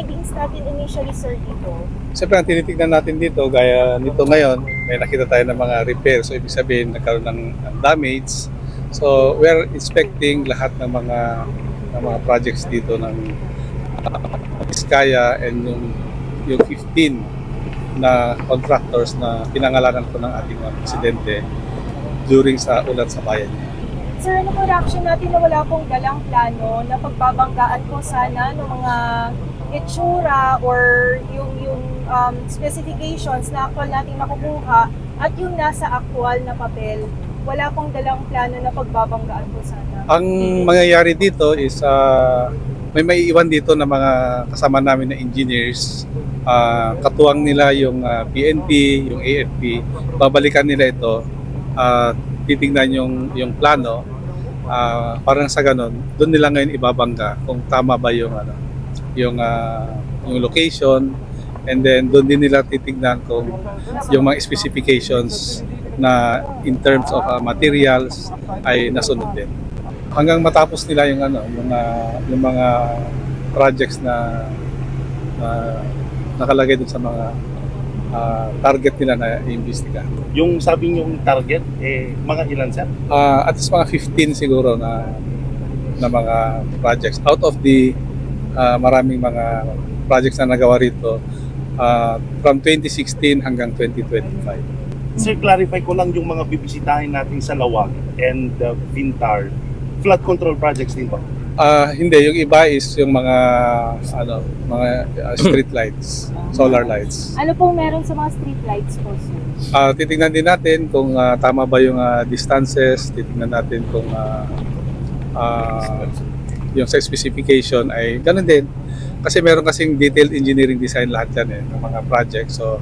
findings natin initially, sir, dito? Siyempre, ang tinitignan natin dito, gaya nito ngayon, may nakita tayo ng mga repair. So, ibig sabihin, nagkaroon ng damage. So, we're inspecting lahat ng mga ng mga projects dito ng uh, and yung, yung 15 na contractors na pinangalanan ko ng ating mga presidente during sa ulat sa bayan niya. Sir, ano po reaction natin na wala pong galang plano na pagbabanggaan po sana ng mga itsura or yung yung um, specifications na actual nating nakukuha at yung nasa actual na papel, wala pong dalang plano na pagbabanggaan po sana. Ang mangyayari dito is ah, may maiiwan dito na mga kasama namin na engineers. Ah, katuwang nila yung ah, PNP, yung AFP. Babalikan nila ito. ah, titignan yung yung plano. Ah, parang sa ganun, doon nila ngayon ibabangga kung tama ba yung ano, yung ah, yung location and then doon din nila titignan kung yung mga specifications na in terms of ah, materials ay nasunod din hanggang matapos nila yung ano yung mga yung mga projects na, na nakalagay dun sa mga ah, target nila na iimbestiga. Yung sabi niyong target, eh, mga ilan sir? Ah, at least mga 15 siguro na na mga projects out of the ah, maraming mga projects na nagawa rito ah, from 2016 hanggang 2025. Sir, clarify ko lang yung mga bibisitahin natin sa Lawag and uh, Vintar. Flood control projects din ba? Ah, hindi, yung iba is yung mga ano, mga ah, street lights, solar lights. Ano pong meron sa mga street lights po, sir? Ah, titingnan din natin kung ah, tama ba yung ah, distances, titingnan natin kung ah, ah, yung sa specification ay ganun din. Kasi meron kasing detailed engineering design lahat yan eh, ng mga project. So,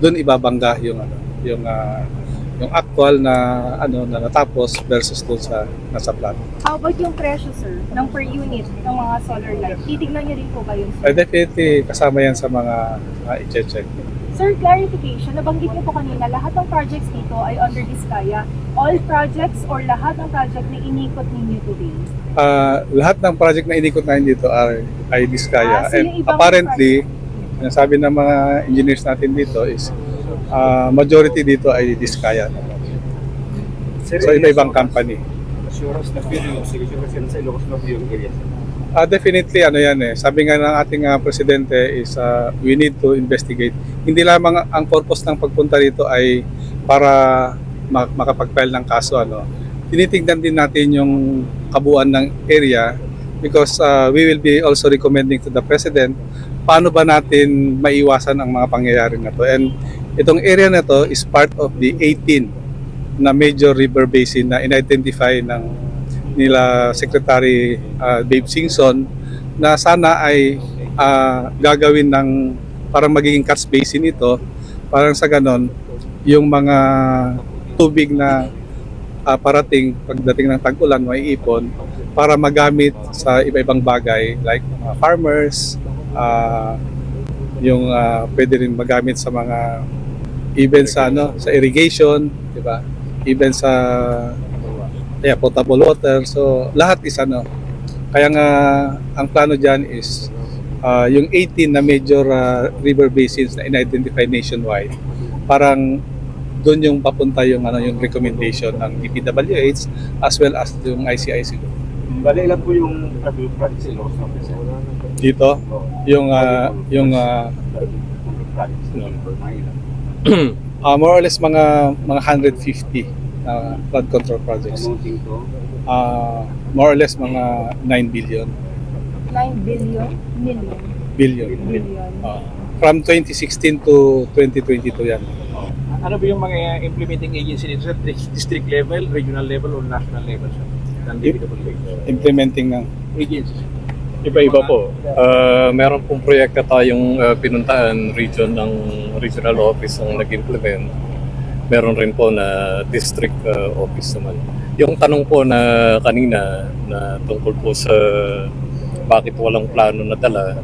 doon ibabangga yung ano, yung ah, yung actual na ano na natapos versus doon sa nasa plan. How about yung presyo, sir, ng per unit ng mga solar light? Titignan niyo rin po ba yun, Ay sir? definitely kasama yan sa mga uh, i-check. Sir, clarification, nabanggit niyo po kanina, lahat ng projects dito ay under Diskaya. All projects or lahat ng project na inikot ninyo today? Ah, lahat ng project na inikot natin dito ay, ay Diskaya. Ah, so And apparently, ang sabi ng mga engineers natin dito is ah, majority dito ay Diskaya. So iba-ibang company. Assurance na yung signature kasi sa Ilocos Norte yung area. Ah, definitely ano yan eh. Sabi nga ng ating ah, presidente is ah, we need to investigate. Hindi lamang ang purpose ng pagpunta rito ay para ma- makapag-file ng kaso ano. Tinitingnan din natin yung kabuuan ng area because ah, we will be also recommending to the president paano ba natin maiwasan ang mga pangyayari na to. And itong area na to is part of the 18 na major river basin na in-identify ng nila Secretary uh, Dave Singson na sana ay ah, gagawin ng parang magiging catch basin ito parang sa ganon yung mga tubig na ah, parating pagdating ng tag-ulan maiipon para magamit sa iba-ibang bagay like mga farmers ah, yung ah, pwede rin magamit sa mga even sa ano sa irrigation di ba? Even sa yeah, potable water. So, lahat is ano. Kaya nga, ang plano dyan is ah, yung 18 na major ah, river basins na in-identify nationwide. Parang doon yung papunta yung ano yung recommendation ng DPWH as well as yung ICIC. Bali, ilan po yung project sa Norte, sir? Dito, yung ah, yung ilan? ah, more or less mga mga 150 na flood control projects. Amounting to, Ah, more or less mga 9 billion 9 billion? Million? billion. Billion. Ah, from 2016 to 2022 yan. Ano ba yung mga implementing agency nito District level, regional level, or national level sir? Implementing ng Agencies. Iba-iba po. Ah, meron pong proyekto tayong ah, pinuntahan region ng regional office ang nag-implement. Meron rin po na district ah, office naman. Yung tanong po na kanina na tungkol po sa bakit walang plano na dala,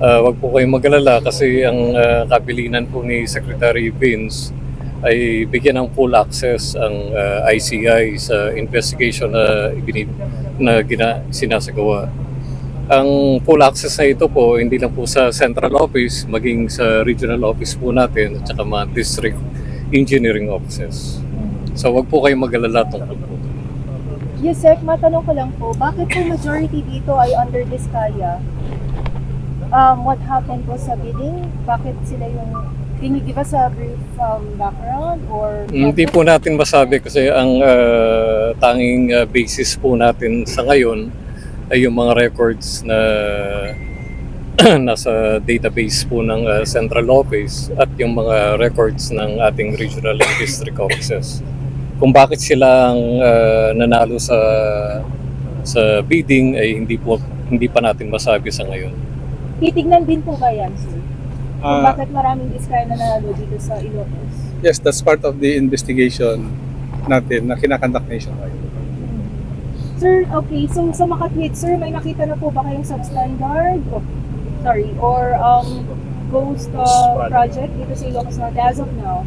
ah, wag po kayong mag-alala kasi ang ah, kabilinan po ni Secretary Vince ay bigyan ng full access ang ah, ICI sa investigation na ibinib na gina, sinasagawa. Ang full access na ito po, hindi lang po sa central office, maging sa regional office po natin at saka mga district engineering offices. So wag po kayong mag-alala tungkol po. Yusek, matanong ko lang po, bakit po majority dito ay under Diskaya? Um, what happened po sa bidding? Bakit sila yung... Can you give us a brief um, background or... Hindi po natin masabi kasi ang ah, tanging ah, basis po natin sa ngayon ay yung mga records na nasa database po ng ah, central office at yung mga records ng ating regional and district offices. Kung bakit sila ang ah, nanalo sa sa bidding ay hindi po hindi pa natin masabi sa ngayon. Titignan din po ba yan, sir? Kung Ah, bakit maraming Diskaya na nanalo dito sa Ilocos? yes, that's part of the investigation natin na kinakandak nationwide. Sir, okay, so sa Makatwid, sir, may nakita na po ba kayong substandard? O, sorry, or um, ghost uh, project dito sa Ilocos Norte as of now?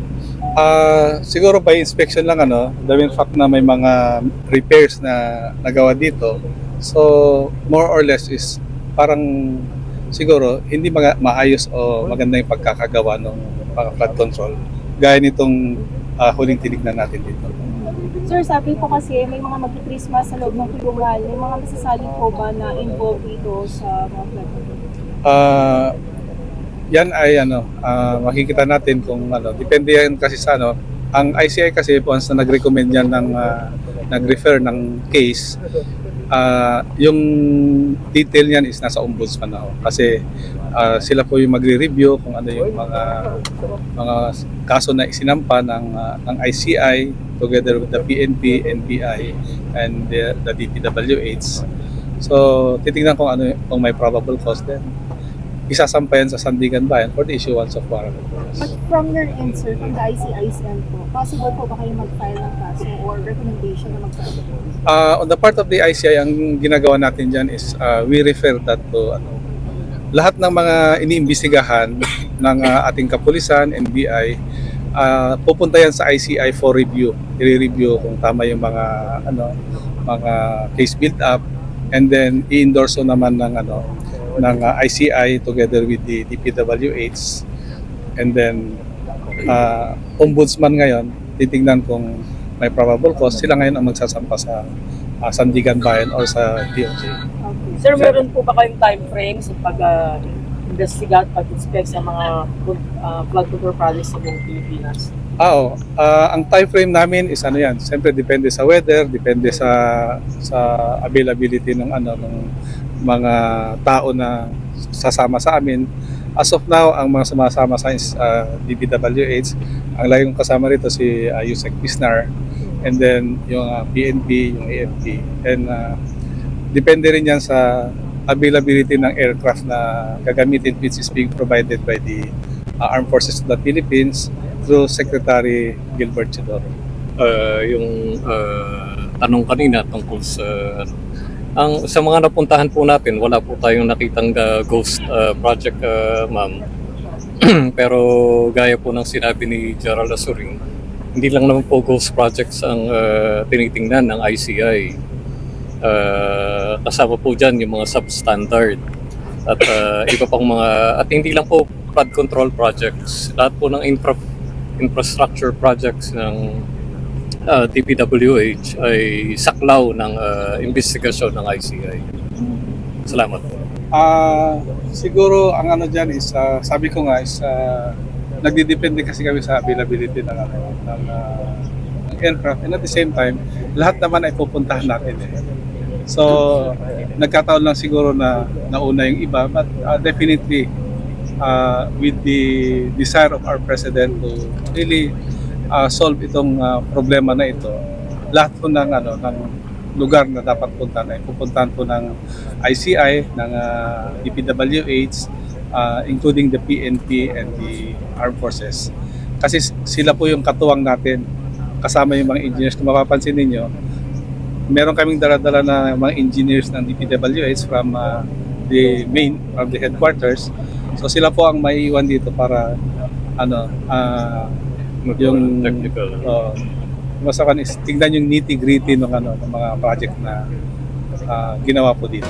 Ah, siguro by inspection lang ano, the mere fact na may mga repairs na nagawa dito. So, more or less is parang siguro hindi maga- maayos o maganda yung pagkakagawa ng mga flood control. Gaya nitong ah, huling tinignan natin dito. Sir, sabi po kasi may mga mag-Christmas sa loob ng kulungan. May mga masasaling po ba na involved dito sa mga flood control? Ah, yan ay ano, ah, makikita natin kung ano, depende yan kasi sa ano, ang ICI kasi once na nag-recommend yan ng ah, nag-refer ng case, ah, yung detail niyan is nasa ombudsman na kasi ah, sila po yung magre-review kung ano yung mga mga kaso na isinampa ng ah, ng ICI together with the PNP, NBI and the, the DPWH. So, titingnan kung ano kung may probable cause then isasampayan sa Sandigan Bayan for the issuance of warrant of arrest. But from your sir, from the end po, possible po ba kayo mag-file ng kaso or recommendation na mag-file? Uh, on the part of the ICI, ang ginagawa natin dyan is uh, we refer that to ano, lahat ng mga iniimbestigahan ng uh, ating kapulisan, NBI, uh, pupunta yan sa ICI for review. I-review kung tama yung mga ano mga case build up and then i-endorse naman ng ano ng uh, ICI together with the DPWH and then uh, ombudsman ngayon titingnan kung may probable cause sila ngayon ang magsasampa sa uh, Sandigan Bayan or sa DOJ. Okay. Sir, meron po ba kayong time frame sa pag-investigat, pag-inspect sa mga uh, flood control projects sa buong Pilipinas? Ah, oo. Ah, ang time frame namin is ano yan, siyempre depende sa weather, depende sa sa availability ng ano ng mga tao na sasama sa amin. As of now, ang mga sumasama sa is ah, DPWH, ang lagi kong kasama rito si uh, Yusek Pisnar and then yung ah, PNP, yung AFP. And ah, depende rin yan sa availability ng aircraft na gagamitin which is being provided by the uh, Armed Forces of the Philippines through Secretary Gilbert Chidoro. uh, yung uh, tanong kanina tungkol sa ano, ang sa mga napuntahan po natin wala po tayong nakitang uh, ghost uh, project uh, ma'am. Pero gaya po ng sinabi ni Gerald Asuring hindi lang naman po ghost projects ang uh, tinitingnan ng ICI uh, kasama po dyan yung mga substandard at uh, iba pang mga at hindi lang po flood control projects. Lahat po ng infra infrastructure projects ng uh, DPWH ay saklaw ng uh, investigasyon ng ICI. Salamat po. Ah, siguro ang ano diyan is ah, sabi ko nga is uh, nagdidepende kasi kami sa availability ng ano ng ah, ng aircraft and at the same time lahat naman ay pupuntahan natin eh. So nagkataon lang siguro na nauna yung iba but ah, definitely uh, with the desire of our president to really uh, solve itong uh, problema na ito lahat po ng ano ng lugar na dapat puntahan ay pupuntahan po ng ICI ng uh, DPWH uh, including the PNP and the Armed Forces. Kasi sila po yung katuwang natin. Kasama yung mga engineers. Kung mapapansin ninyo meron kaming dala-dala na mga engineers ng DPWH from uh, the main from the headquarters. So sila po ang maiiwan dito para ano ah, yung technical. uh, masakan is tingnan yung nitty-gritty ng ano ng mga project na ah, ginawa po dito.